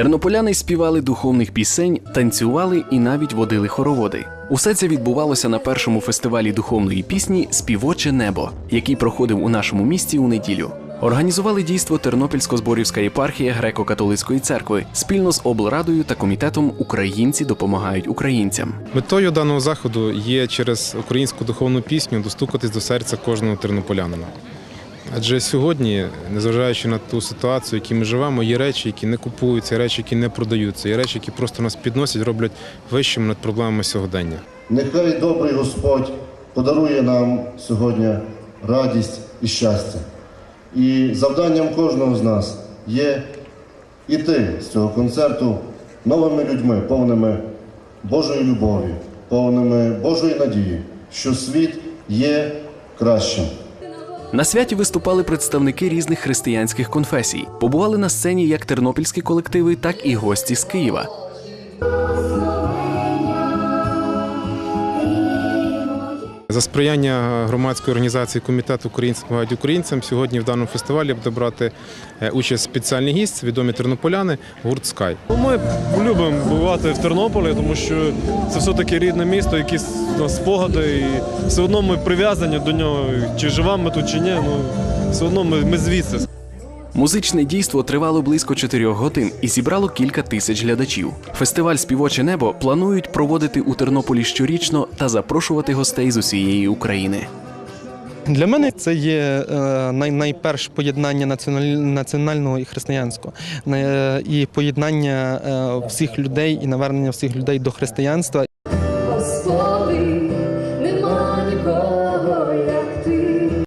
Тернополяни співали духовних пісень, танцювали і навіть водили хороводи. Усе це відбувалося на першому фестивалі духовної пісні Співоче небо, який проходив у нашому місті у неділю. Організували дійство Тернопільсько-Зборівська єпархія греко-католицької церкви спільно з облрадою та комітетом Українці допомагають українцям. Метою даного заходу є через українську духовну пісню достукатись до серця кожного тернополянина. Адже сьогодні, незважаючи на ту ситуацію, в якій ми живемо, є речі, які не купуються, речі, які не продаються, є речі, які просто нас підносять, роблять вищими над проблемами сьогодення. Нехай добрий Господь подарує нам сьогодні радість і щастя. І завданням кожного з нас є іти з цього концерту новими людьми, повними Божої любові, повними Божої надії, що світ є кращим. На святі виступали представники різних християнських конфесій. Побували на сцені як тернопільські колективи, так і гості з Києва. За сприяння громадської організації Комітет українців допомагають українцям сьогодні в даному фестивалі буде брати е, участь спеціальний гість, відомі тернополяни, гурт Скай. Ну, Ми любимо бувати в Тернополі, тому що це все-таки рідне місто, якісь спогади, і все одно ми прив'язані до нього. Чи живемо ми тут, чи ні, ну все одно ми, ми звідси. Музичне дійство тривало близько чотирьох годин і зібрало кілька тисяч глядачів. Фестиваль Співоче небо планують проводити у Тернополі щорічно та запрошувати гостей з усієї України. Для мене це є е, най, найперше поєднання національного і християнського, Е, і поєднання е, всіх людей і навернення всіх людей до християнства.